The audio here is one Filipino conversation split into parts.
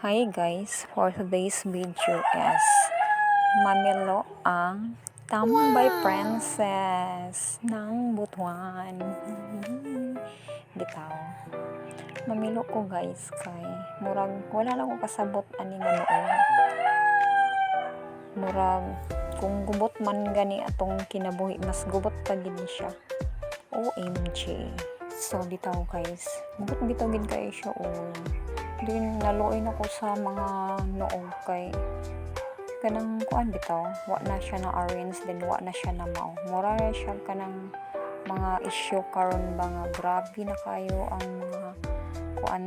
Hi guys, for today's video is mamilo ang tambay princess ng butuan. Bitaw. Mamilo ko guys kay murag wala lang ko kasabot ani nga. Murag kung gubot man gani atong kinabuhi mas gubot pa gid siya. OMG. So bitaw guys, gubot bitaw gid kay siya oh. Din naluoy na ko sa mga noog kay kanang kuan bitaw wa na siya na arrange din wa na siya na mao. Mura na siya kanang mga issue karon ba nga grabe na kayo ang mga kuan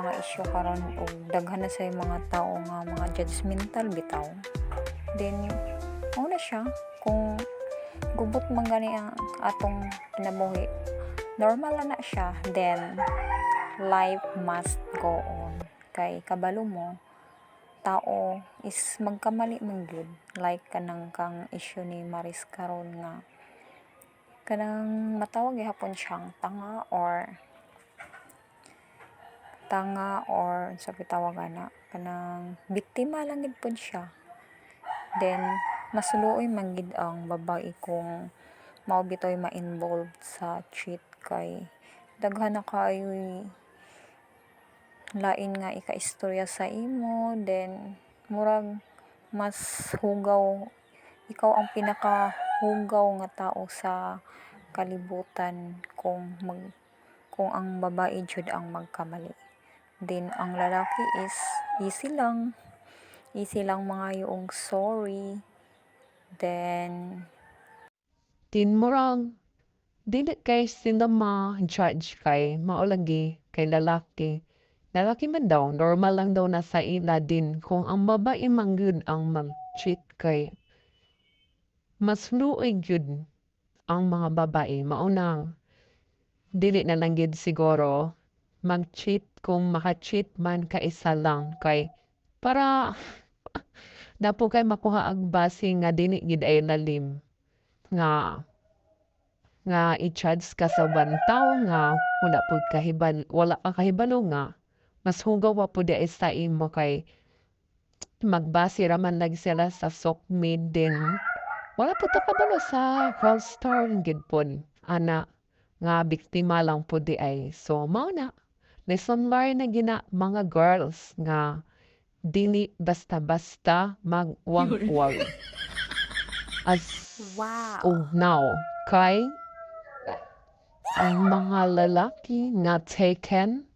mga issue karon og daghan na sa mga tao nga mga judgmental bitaw. Then mao na siya. Kung gubot man gani ang atong kinabuhi normal na na siya then life must go on. Kay kabalo mo, tao is magkamali man gyud like kanang kang issue ni Maris karon nga kanang matawag gihapon siyang tanga or tanga or sa tawag ana kanang biktima lang gid pod siya then masuluoy man gid ang babae kung mao bitoy ma-involved sa cheat kay daghan na kayo'y lain nga ika-istorya sa imo. Then murag mas hugaw ikaw ang pinaka hugaw nga tao sa kalibutan kung mag kung ang babae jud ang magkamali. Then ang lalaki is easy lang. Easy lang mga yung sorry. Then Tin murang dili kay sila ma-judge kay maulagi kay lalaki. Lalaki man daw, normal lang daw na sa ila din kung ang babae man gyud ang mag-cheat kay mas luoy gyud ang mga babae maunang dili na lang gyud siguro mag-cheat kung maka-cheat man ka isa lang kay para dapo kay makuha ang base nga dili gid ay lalim nga nga i-charge ka sa bantaw nga wala pud kahiban wala ka kahibalo nga mas hugaw wa pud ay sa imo kay magbase raman lagi sila sa sokmid din. Wala pud ta kabalo sa call star gid pud. Ana nga biktima lang pud di ay so mao na. Lesson learned na gina mga girls nga dili basta-basta magwag-wag. As wow. Oh, now, kay ang mga lalaki nga taken